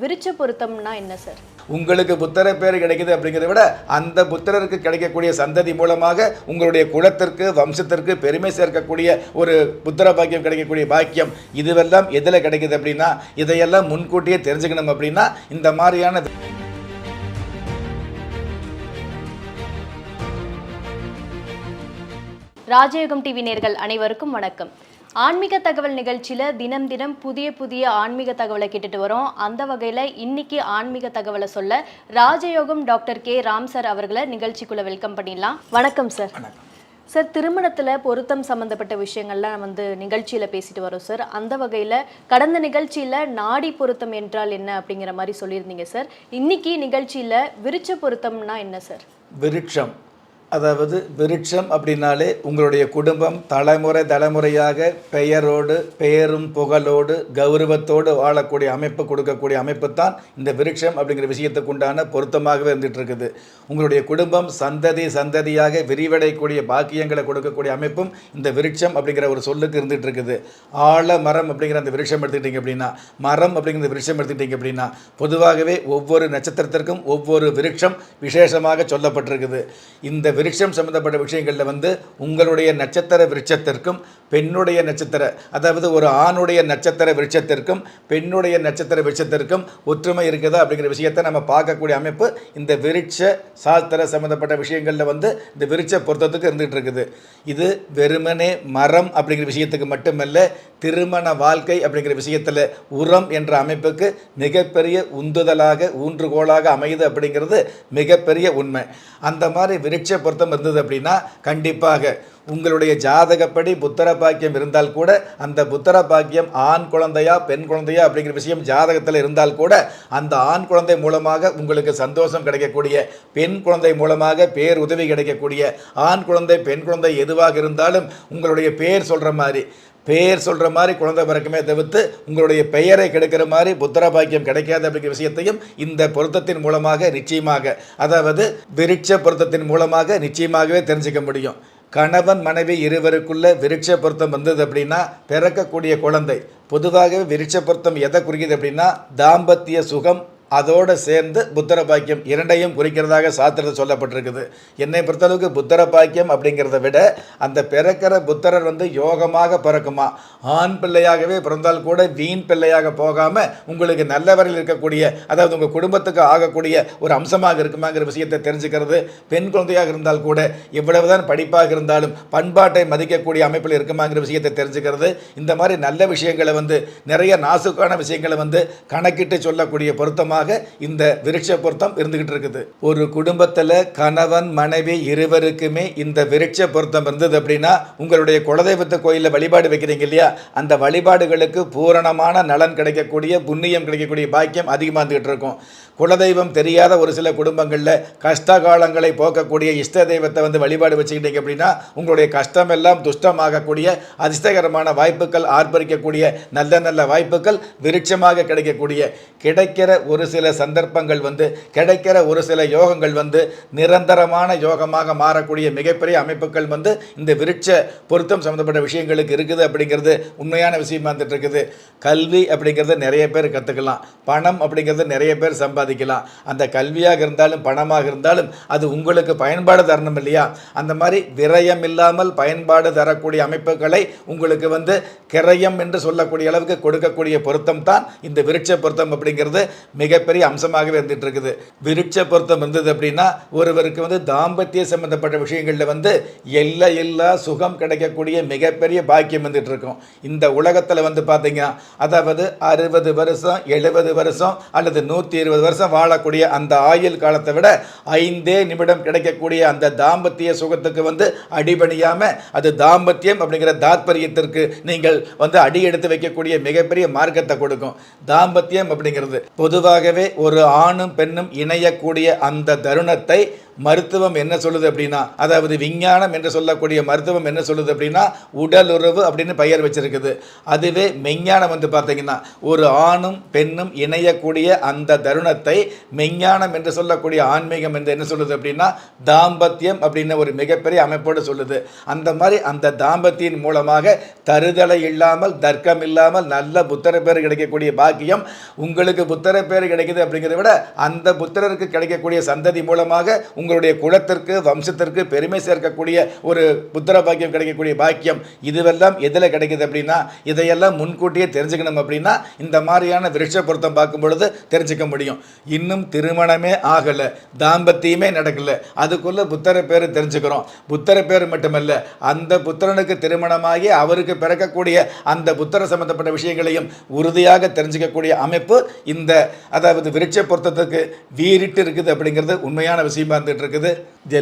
விருச்ச பொருத்தம்னா என்ன சார் உங்களுக்கு புத்திர பேர் கிடைக்குது அப்படிங்கிறத விட அந்த புத்திரருக்கு கிடைக்கக்கூடிய சந்ததி மூலமாக உங்களுடைய குலத்திற்கு வம்சத்திற்கு பெருமை சேர்க்கக்கூடிய ஒரு புத்திர பாக்கியம் கிடைக்கக்கூடிய பாக்கியம் இதுவெல்லாம் எதில் கிடைக்குது அப்படின்னா இதையெல்லாம் முன்கூட்டியே தெரிஞ்சுக்கணும் அப்படின்னா இந்த மாதிரியான ராஜயோகம் டிவி நேர்கள் அனைவருக்கும் வணக்கம். ஆன்மீக தகவல் நிகழ்ச்சியில் தினம் தினம் புதிய புதிய ஆன்மீக தகவலை கேட்டுட்டு வரோம். அந்த வகையில் இன்னைக்கு ஆன்மீக தகவலை சொல்ல ராஜயோகம் டாக்டர் கே. ராம் சார் அவர்களை நிகழ்ச்சிக்குள்ள வெல்கம் பண்ணிடலாம். வணக்கம் சார். சார் திருமணத்தில் பொருத்தம் சம்மந்தப்பட்ட விஷயங்கள்லாம் வந்து நிகழ்ச்சியில் பேசிட்டு வரோம் சார். அந்த வகையில் கடந்த நிகழ்ச்சியில் நாடி பொருத்தம் என்றால் என்ன அப்படிங்கிற மாதிரி சொல்லியிருந்தீங்க சார். இன்னைக்கு நிகழ்ச்சியில் விருச்ச பொருத்தம்னா என்ன சார்? விருட்சம். அதாவது விருட்சம் அப்படின்னாலே உங்களுடைய குடும்பம் தலைமுறை தலைமுறையாக பெயரோடு பெயரும் புகழோடு கௌரவத்தோடு வாழக்கூடிய அமைப்பு கொடுக்கக்கூடிய அமைப்பு தான் இந்த விருட்சம் அப்படிங்கிற விஷயத்துக்கு உண்டான பொருத்தமாகவே இருந்துகிட்ருக்குது உங்களுடைய குடும்பம் சந்ததி சந்ததியாக விரிவடையக்கூடிய பாக்கியங்களை கொடுக்கக்கூடிய அமைப்பும் இந்த விருட்சம் அப்படிங்கிற ஒரு சொல்லுக்கு இருந்துகிட்டு இருக்குது. ஆழ மரம் அப்படிங்கிற அந்த விருட்சம் எடுத்துக்கிட்டீங்க அப்படின்னா மரம் அப்படிங்கிற விருட்சம் எடுத்துக்கிட்டீங்க அப்படின்னா பொதுவாகவே ஒவ்வொரு நட்சத்திரத்திற்கும் ஒவ்வொரு விருட்சம் விசேஷமாக சொல்லப்பட்டிருக்குது. இந்த விருட்சம் சம்பந்தப்பட்ட விஷயங்களில் வந்து உங்களுடைய நட்சத்திர விருட்சத்திற்கும் பெண்ணுடைய நட்சத்திர அதாவது ஒரு ஆணுடைய நட்சத்திர விருட்சத்திற்கும் பெண்ணுடைய நட்சத்திர விருட்சத்திற்கும் ஒற்றுமை இருக்குதா அப்படிங்கிற விஷயத்தை நம்ம பார்க்கக்கூடிய அமைப்பு இந்த விருட்ச சாஸ்திர சம்மந்தப்பட்ட விஷயங்களில் வந்து இந்த விருட்ச பொருத்தத்துக்கு இருந்துகிட்டு இருக்குது. இது வெறுமனே மரம் அப்படிங்கிற விஷயத்துக்கு மட்டுமல்ல திருமண வாழ்க்கை அப்படிங்கிற விஷயத்தில் உரம் என்ற அமைப்புக்கு மிகப்பெரிய உந்துதலாக ஊன்றுகோலாக அமையுது அப்படிங்கிறது மிகப்பெரிய உண்மை. அந்த மாதிரி விருட்ச பொருத்தம் இருந்தது அப்படின்னா கண்டிப்பாக உங்களுடைய ஜாதகப்படி புத்திர பாக்கியம் இருந்தால் கூட அந்த புத்திர பாக்கியம் ஆண் குழந்தையா பெண் குழந்தையா அப்படிங்கிற விஷயம் ஜாதகத்தில் இருந்தால் கூட அந்த ஆண் குழந்தை மூலமாக உங்களுக்கு சந்தோஷம் கிடைக்கக்கூடிய பெண் குழந்தை மூலமாக பேர் உதவி கிடைக்கக்கூடிய ஆண் குழந்தை பெண் குழந்தை எதுவாக இருந்தாலும் உங்களுடைய பேர் சொல்கிற மாதிரி பெயர் சொல்கிற மாதிரி குழந்தை பிறக்குமே தவிர்த்து உங்களுடைய பெயரை கெடுக்கிற மாதிரி புத்திர பாக்கியம் கிடைக்காது அப்படிங்கிற விஷயத்தையும் இந்த பொருத்தத்தின் மூலமாக நிச்சயமாக அதாவது விருட்ச பொருத்தத்தின் மூலமாக நிச்சயமாகவே தெரிஞ்சுக்க முடியும். கணவன் மனைவி இருவருக்குள்ள விருட்ச பொருத்தம் வந்தது அப்படின்னா பிறக்கக்கூடிய குழந்தை. பொதுவாகவே விருட்ச பொருத்தம் எதை குறிக்குது அப்படின்னா தாம்பத்திய சுகம் அதோடு சேர்ந்து புத்தர பாக்கியம் இரண்டையும் குறிக்கிறதாக சாஸ்திரத்தில் சொல்லப்பட்டிருக்குது. என்னை பொறுத்தளவுக்கு புத்தர பாக்கியம் அப்படிங்கிறத விட அந்த பிறக்கிற புத்தரர் வந்து யோகமாக பிறக்குமா? ஆண் பிள்ளையாகவே பிறந்தால் கூட வீண் பிள்ளையாக போகாமல் உங்களுக்கு நல்ல வரையில் இருக்கக்கூடிய அதாவது உங்கள் குடும்பத்துக்கு ஆகக்கூடிய ஒரு அம்சமாக இருக்குமாங்கிற விஷயத்தை தெரிஞ்சுக்கிறது. பெண் குழந்தையாக இருந்தால் கூட எவ்வளவுதான் படிப்பாக இருந்தாலும் பண்பாட்டை மதிக்கக்கூடிய அமைப்பில் இருக்குமாங்கிற விஷயத்தை தெரிஞ்சுக்கிறது. இந்த மாதிரி நல்ல விஷயங்களை வந்து நிறைய நாசுக்கான விஷயங்களை வந்து கணக்கிட்டு சொல்லக்கூடிய பொருத்தமாக இந்த விருட்ச பொருத்தம் இருந்துகிட்டு இருக்குது. ஒரு குடும்பத்தில் கணவன் மனைவி இருவருக்குமே இந்த விருட்ச பொருத்தம் இருந்தது அப்படின்னா உங்களுடைய குலதெய்வத்தை கோயிலில் வழிபாடு வைக்கிறீங்க இல்லையா? அந்த வழிபாடுகளுக்கு பூரணமான நலன் கிடைக்கக்கூடிய புண்ணியம் கிடைக்கக்கூடிய பாக்கியம் அதிகமாக இருந்துகிட்டு இருக்கும். குலதெய்வம் தெரியாத ஒரு சில குடும்பங்களில் கஷ்ட காலங்களை போக்கக்கூடிய இஷ்ட தெய்வத்தை வந்து வழிபாடு வச்சுக்கிட்டீங்க அப்படின்னா உங்களுடைய கஷ்டம் எல்லாம் துஷ்டமாகக்கூடிய அதிர்ஷ்டகரமான வாய்ப்புகள் ஆர்ப்பரிக்கக்கூடிய நல்ல நல்ல வாய்ப்புகள் விருட்சமாக கிடைக்கக்கூடிய கிடைக்கிற ஒரு சில சந்தர்ப்பங்கள் வந்து கிடைக்கிற ஒரு சில யோகங்கள் வந்து நிரந்தரமான யோகமாக மாறக்கூடிய மிகப்பெரிய அமைப்புகள் வந்து இந்த விருட்ச பொருத்தம் சம்மந்தப்பட்ட விஷயங்களுக்கு இருக்குது அப்படிங்கிறது உண்மையான விஷயமா இருந்துட்டு இருக்குது கல்வி அப்படிங்கிறத நிறைய பேர் கற்றுக்கலாம் பணம் அப்படிங்கிறத நிறைய பேர் சம்பாதிக்கலாம். அந்த கல்வியாக இருந்தாலும் பணமாக இருந்தாலும் அது உங்களுக்கு பயன்பாடு தரணும் இல்லையா? அந்த மாதிரி விரயம் இல்லாமல் பயன்பாடு தரக்கூடிய அமைப்புகளை உங்களுக்கு வந்து கிரயம் என்று சொல்லக்கூடிய அளவுக்கு கொடுக்கக்கூடிய பொருத்தம் தான் இந்த விருட்ச பொருத்தம் அப்படிங்கிறது மிக மிகப்பெரிய அம்சமாகவே இருந்துட்டு இருக்குது. விருட்ச பொருத்தம் இருந்தது அப்படின்னா ஒருவருக்கு வந்து தாம்பத்திய சம்பந்தப்பட்ட விஷயங்களில் வந்து எல்லை எல்லா சுகம் கிடைக்கக்கூடிய மிகப்பெரிய பாக்கியம் வந்துட்டு இருக்கும். இந்த உலகத்தில் வந்து பார்த்தீங்கன்னா அதாவது அறுபது வருஷம் எழுபது வருஷம் அல்லது நூற்றி இருபது வருஷம் வாழக்கூடிய அந்த ஆயுள் காலத்தை விட ஐந்தே நிமிடம் கிடைக்கக்கூடிய அந்த தாம்பத்திய சுகத்துக்கு வந்து அடிபணியாமல் அது தாம்பத்தியம் அப்படிங்கிற தாத்பரியத்திற்கு நீங்கள் வந்து அடி எடுத்து வைக்கக்கூடிய மிகப்பெரிய மார்க்கத்தை கொடுக்கும். தாம்பத்தியம் அப்படிங்கிறது பொதுவாக ஆகவே ஒரு ஆணும் பெண்ணும் இணையக்கூடிய அந்த தருணத்தை மருத்துவம் என்ன சொல்லுது அப்படின்னா அதாவது விஞ்ஞானம் என்று சொல்லக்கூடிய மருத்துவம் என்ன சொல்லுது அப்படின்னா உடல் உறவு அப்படின்னு பெயர் வச்சிருக்குது. அதுவே மெஞ்ஞானம் வந்து பார்த்தீங்கன்னா ஒரு ஆணும் பெண்ணும் இணையக்கூடிய அந்த தருணத்தை மெஞ்ஞானம் என்று சொல்லக்கூடிய ஆன்மீகம் என்று என்ன சொல்லுது அப்படின்னா தாம்பத்தியம் அப்படின்னு ஒரு மிகப்பெரிய அமைப்போடு சொல்லுது. அந்த மாதிரி அந்த தாம்பத்தியின் மூலமாக தருதலை இல்லாமல் தர்க்கம் இல்லாமல் நல்ல புத்தர பேர் கிடைக்கக்கூடிய பாக்கியம் உங்களுக்கு புத்தர பேர் கிடைக்குது அப்படிங்கிறத விட அந்த புத்திரருக்கு கிடைக்கக்கூடிய சந்ததி மூலமாக உங்களுடைய குலத்திற்கு வம்சத்திற்கு பெருமை சேர்க்கக்கூடிய ஒரு புத்திர பாக்கியம் கிடைக்கக்கூடிய பாக்கியம் இதுவெல்லாம் எதில் கிடைக்குது அப்படின்னா இதையெல்லாம் முன்கூட்டியே தெரிஞ்சுக்கணும் அப்படின்னா இந்த மாதிரியான விருட்ச பொருத்தம் பார்க்கும் பொழுது தெரிஞ்சுக்க முடியும். இன்னும் திருமணமே ஆகலை தாம்பத்தியமே நடக்கலை அதுக்குள்ளே புத்தர பேர் தெரிஞ்சுக்கிறோம். புத்தர பேர் மட்டுமல்ல அந்த புத்திரனுக்கு திருமணமாகி அவருக்கு பிறக்கக்கூடிய அந்த புத்தர சம்பந்தப்பட்ட விஷயங்களையும் உறுதியாக தெரிஞ்சுக்கக்கூடிய அமைப்பு இந்த அதாவது விருட்ச பொருத்தத்துக்கு வீறிட்டு இருக்குது அப்படிங்கிறது உண்மையான விஷயமா இருந்துகிட்டு இருக்குது.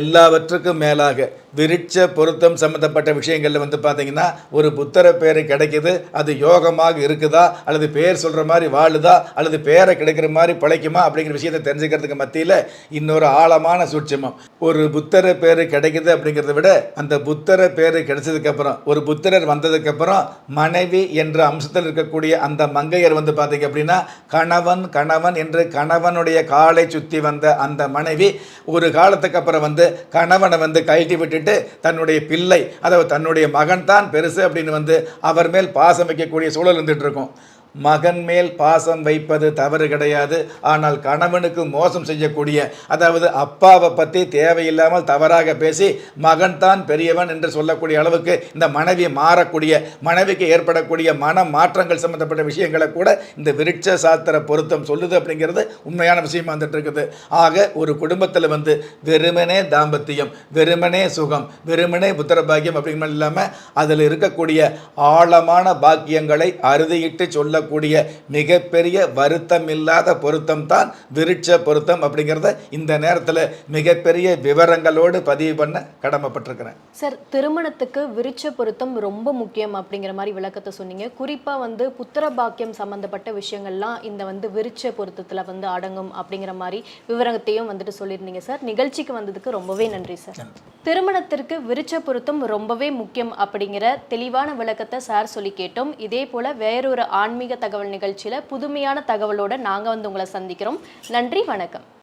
எல்லாவற்றுக்கும் மேலாக விருட்ச பொருத்தம் சம்பந்தப்பட்ட விஷயங்களில் வந்து பார்த்தீங்கன்னா ஒரு புத்தர பேர் கிடைக்குது அது யோகமாக இருக்குதா அல்லது பேர் சொல்கிற மாதிரி வாழுதா அல்லது பேரை கிடைக்கிற மாதிரி பிழைக்குமா அப்படிங்கிற விஷயத்தை தெரிஞ்சுக்கிறதுக்கு மத்தியில் இன்னொரு ஆழமான சூட்சமம். ஒரு புத்தர பேர் கிடைக்குது அப்படிங்கிறத விட அந்த புத்தர பேர் கிடைச்சதுக்கப்புறம் ஒரு புத்திரர் வந்ததுக்கப்புறம் மனைவி என்ற அம்சத்தில் இருக்கக்கூடிய அந்த மங்கையர் வந்து பார்த்தீங்க அப்படின்னா கணவன் கணவன் என்று கணவனுடைய காலை சுற்றி வந்த அந்த மனைவி ஒரு காலத்துக்கு அப்புறம் வந்து கணவனை வந்து கழட்டி விட்டுட்டு தன்னுடைய பிள்ளை அதாவது தன்னுடைய மகன் தான் பெருசு அப்படின்னு வந்து அவர் மேல் பாசம் வைக்கக்கூடிய சூழல் இருந்துட்டு இருக்கும். மகன் மேல் பாசம் வைப்பது தவறு கிடையாது. ஆனால் கணவனுக்கு மோசம் செய்யக்கூடிய அதாவது அப்பாவை பற்றி தேவையில்லாமல் தவறாக பேசி மகன் தான் பெரியவன் என்று சொல்லக்கூடிய அளவுக்கு இந்த மனைவி மாறக்கூடிய மனைவிக்கு ஏற்படக்கூடிய மன மாற்றங்கள் சம்பந்தப்பட்ட விஷயங்களை கூட இந்த விருட்ச சாஸ்திர பொருத்தம் சொல்லுது அப்படிங்கிறது உண்மையான விஷயமா வந்துட்டு இருக்குது ஆக ஒரு குடும்பத்தில் வந்து வெறுமனே தாம்பத்தியம் வெறுமனே சுகம் வெறுமனே புத்திரபாகியம் அப்படிங்கிற இல்லாமல் அதில் இருக்கக்கூடிய ஆழமான பாக்கியங்களை அறுதியிட்டு சொல்லக்கூடிய மிகப்பெரிய வருத்தம் இல்லாத பொருத்தம் தான் விருட்ச பொருத்தம் அப்படிங்கிறத இந்த நேரத்தில் மிகப்பெரிய விவரங்களோடு பதிவு பண்ண கடமைப்பட்டிருக்கிறேன். சார் திருமணத்துக்கு விருட்ச பொருத்தம் ரொம்ப முக்கியம் அப்படிங்கிற மாதிரி விளக்கத்தை சொன்னீங்க. குறிப்பா வந்து புத்திர பாக்கியம் சம்பந்தப்பட்ட விஷயங்கள்லாம் இந்த வந்து விருட்ச பொருத்தத்துல வந்து அடங்கும் அப்படிங்கிற மாதிரி விவரத்தையும் வந்துட்டு சொல்லியிருந்தீங்க சார். நிகழ்ச்சிக்கு வந்ததுக்கு ரொம்பவே நன்றி சார். திருமணத்திற்கு விருட்ச பொருத்தம் ரொம்பவே முக்கியம் அப்படிங்கிற தெளிவான விளக்கத்தை சார் சொல்லி கேட்டோம். இதே போல வேறொரு ஆன்மீக தகவல் நிகழ்ச்சியில் புதுமையான தகவலோடு நாங்க வந்து உங்களை சந்திக்கிறோம். நன்றி வணக்கம்.